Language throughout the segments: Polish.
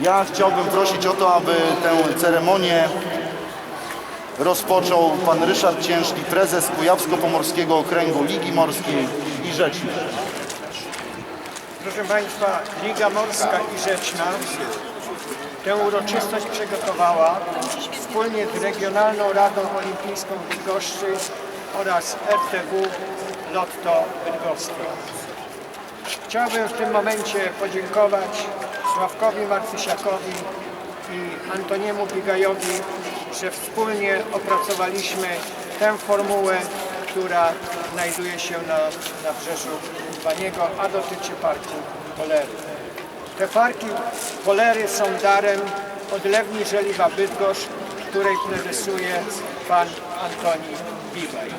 Ja chciałbym prosić o to, aby tę ceremonię rozpoczął pan Ryszard Ciężki, prezes Kujawsko-Pomorskiego Okręgu Ligi Morskiej i Rzecznik. Proszę Państwa, Liga Morska i Rzeczna tę uroczystość przygotowała wspólnie z Regionalną Radą Olimpijską w Bydgoszczy oraz RTW Lotto Bydgoskie. Chciałbym w tym momencie podziękować Sławkowi Marcysiakowi i Antoniemu Bigajowi, że wspólnie opracowaliśmy tę formułę, która znajduje się na, na Baniego, a dotyczy parku Polery. Te parki Polery są darem odlewni Żeliwa Bydgoszcz, której prezesuje pan Antoni Bigaj.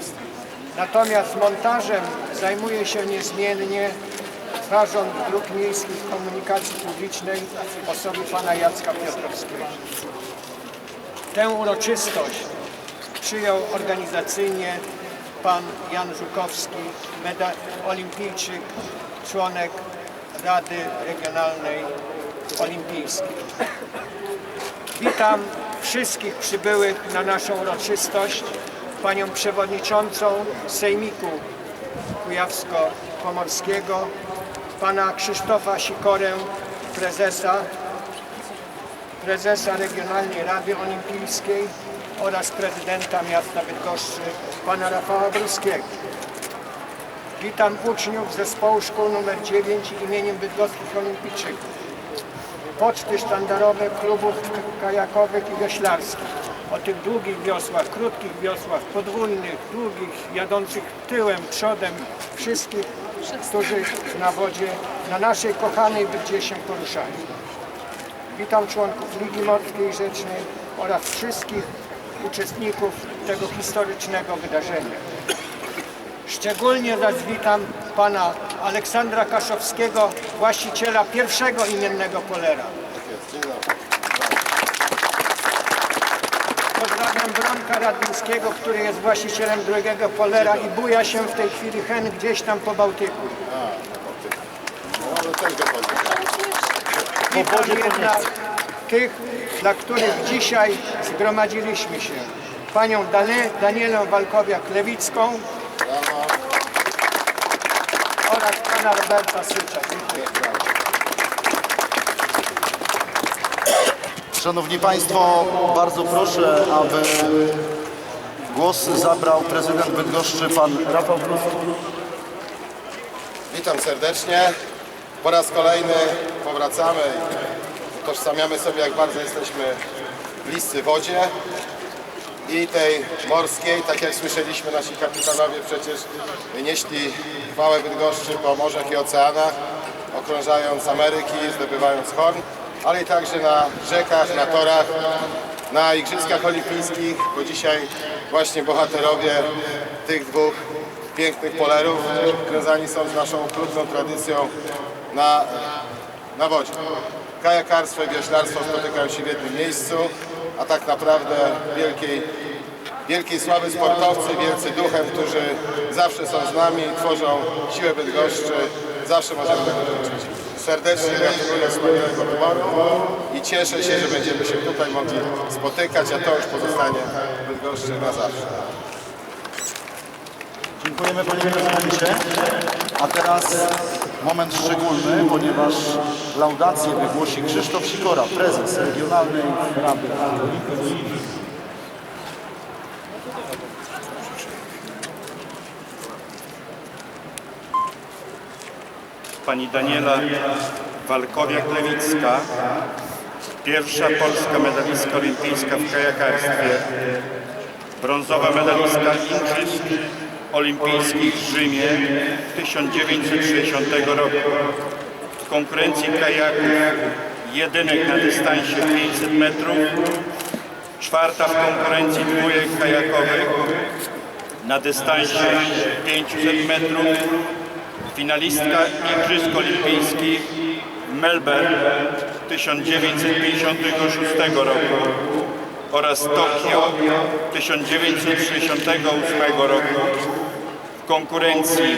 Natomiast montażem zajmuje się niezmiennie Zarząd Dróg Miejskich Komunikacji Publicznej w osobie pana Jacka Piotrowskiego. Tę uroczystość przyjął organizacyjnie pan Jan Żukowski, olimpijczyk, członek Rady Regionalnej Olimpijskiej. Witam wszystkich przybyłych na naszą uroczystość, panią przewodniczącą Sejmiku Kujawsko-Pomorskiego, pana Krzysztofa Sikorę, prezesa, prezesa Regionalnej Rady Olimpijskiej oraz prezydenta miasta Bydgoszczy, pana Rafała Bruskiego. Witam uczniów zespołu szkół nr 9 imieniem Bydgoskich Olimpijczyków poczty sztandarowe klubów kajakowych i wioślarskich. O tych długich wiosłach, krótkich wiosłach, podwójnych, długich, jadących tyłem, przodem, wszystkich, którzy na wodzie, na naszej kochanej Brydzie się poruszają. Witam członków Ligi Morskiej Rzecznej oraz wszystkich uczestników tego historycznego wydarzenia. Szczególnie zaś witam pana Aleksandra Kaszowskiego, właściciela pierwszego imiennego polera. Pozdrawiam Bronka Radzyńskiego, który jest właścicielem drugiego polera i buja się w tej chwili hen gdzieś tam po Bałtyku. Witam jednak tych, dla których dzisiaj zgromadziliśmy się. Panią Dane- Danielę Walkowiak-Lewicką oraz pana Roberta Sycza. Dziękuję. Szanowni Państwo, bardzo proszę, aby głos zabrał prezydent Bydgoszczy, pan Rafał Bruski. Witam serdecznie. Po raz kolejny powracamy i utożsamiamy sobie, jak bardzo jesteśmy bliscy wodzie i tej morskiej. Tak jak słyszeliśmy, nasi kapitanowie przecież nieśli chwałę Bydgoszczy po morzach i oceanach, okrążając Ameryki, zdobywając horn, ale i także na rzekach, na torach, na Igrzyskach Olimpijskich, bo dzisiaj właśnie bohaterowie tych dwóch pięknych polerów związani są z naszą okrutną tradycją na, na wodzie. Kajakarstwo i wioślarstwo spotykają się w jednym miejscu, a tak naprawdę wielkiej, wielkiej sławy sportowcy, wielcy duchem, którzy zawsze są z nami, tworzą siłę Bydgoszczy, zawsze możemy tego liczyć. Serdecznie gratuluję wspaniałego wyboru i cieszę się, że będziemy się tutaj mogli spotykać, a to już pozostanie w Bydgoszczy na zawsze. Dziękujemy panie prezydencie. A teraz moment szczególny, ponieważ laudację wygłosi Krzysztof Sikora, prezes Regionalnej Rady Olimpijskiej. Pani Daniela Walkowiak-Lewicka, pierwsza polska medalistka olimpijska w kajakarstwie, brązowa medalistka Igrzysk Olimpijskich w Rzymie 1960 roku. W konkurencji kajaków jedynek na dystansie 500 metrów, czwarta w konkurencji dwójek kajakowych na dystansie 500 metrów, finalistka Igrzysk Olimpijskich w Melbourne 1956 roku oraz Tokio 1968 roku w konkurencji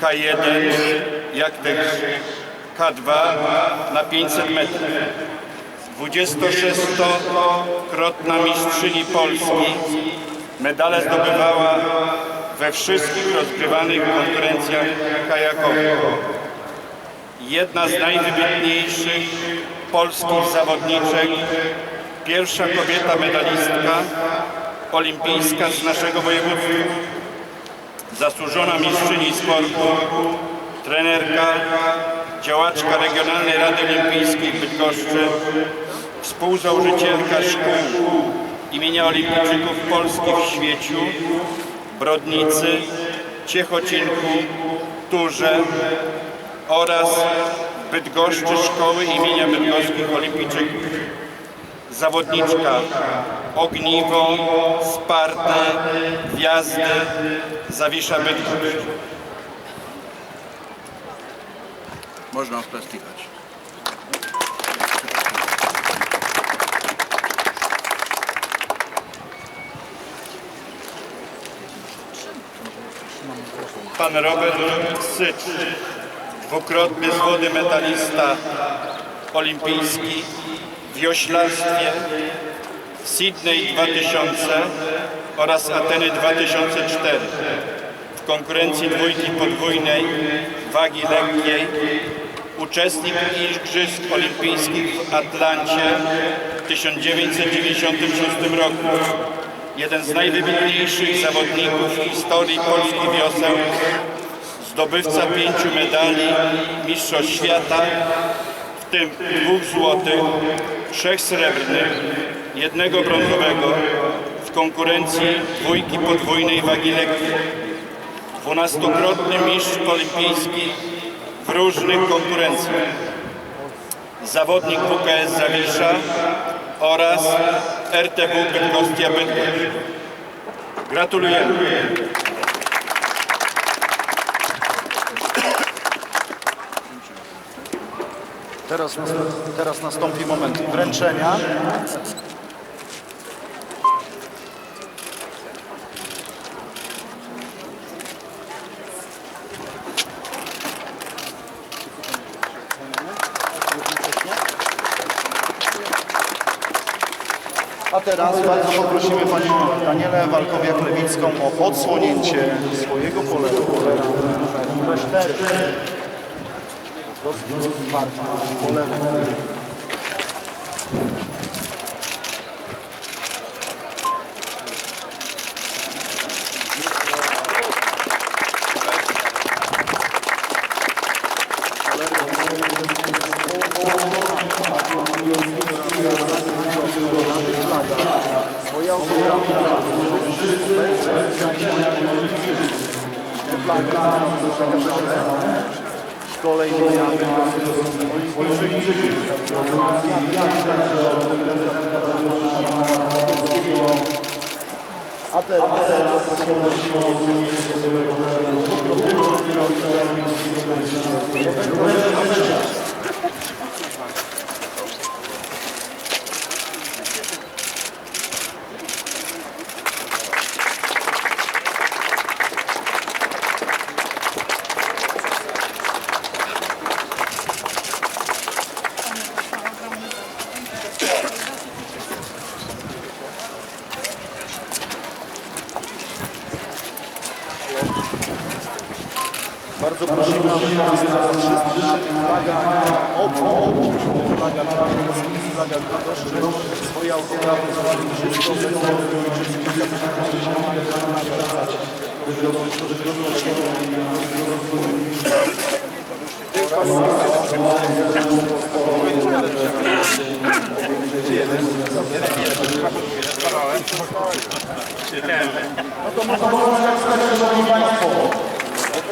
K1, jak też H2 na 500 metrów. 26-krotna mistrzyni Polski medale zdobywała we wszystkich rozgrywanych konkurencjach kajakowych. Jedna z najwybitniejszych polskich zawodniczek, pierwsza kobieta medalistka olimpijska z naszego województwa, zasłużona mistrzyni sportu, trenerka, działaczka Regionalnej Rady Olimpijskiej w Bydgoszczy, współzałożycielka szkół imienia Olimpijczyków Polskich w Świeciu, Brodnicy, Ciechocinku, Turze oraz Bydgoszczy Szkoły imienia Bydgoskich Olimpijczyków. Zawodniczka Ogniwo, Sparty, Gwiazdy, Zawisza Bydgoszcz. Można oklaskiwać. Pan Robert Sycz, dwukrotny złoty medalista olimpijski w wioślarstwie Sydney 2000 oraz Ateny 2004 w konkurencji dwójki podwójnej wagi lekkiej. Uczestnik Igrzysk Olimpijskich w Atlancie w 1996 roku jeden z najwybitniejszych zawodników w historii polskich wioseł, zdobywca pięciu medali Mistrzostw Świata, w tym dwóch złotych, trzech srebrnych, jednego brązowego w konkurencji dwójki podwójnej wagi lekkiej. Dwunastokrotny mistrz olimpijski w różnych konkurencjach. Zawodnik WKS Zawisza oraz RTW Bydgostia Bydgoszcz. Gratulujemy. Teraz, teraz nastąpi moment wręczenia. A teraz bardzo poprosimy Panią Danielę Walkowiak-Lewicką o odsłonięcie swojego polewu. Numer 4. Polewu. Kolejny A teraz Bardzo prosimy, abyśmy teraz wszyscy flaga obu, flaga Czarnogorskim, flaga Bydgoszczy, swoje autografy zobaczymy wszystko, że to no to można powiedzieć, szanowni Państwo,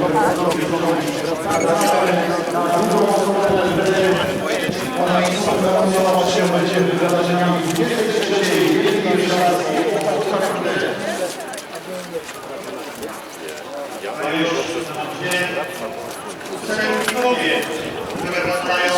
Panie Przewodniczący, Panie Komisarzu! Panie Komisarzu! Panie Komisarzu! Panie Komisarzu! Panie Komisarzu! Panie Komisarzu! Panie Ona informowała się będziemy wydarzeniami 23 A już wie, że wyglądają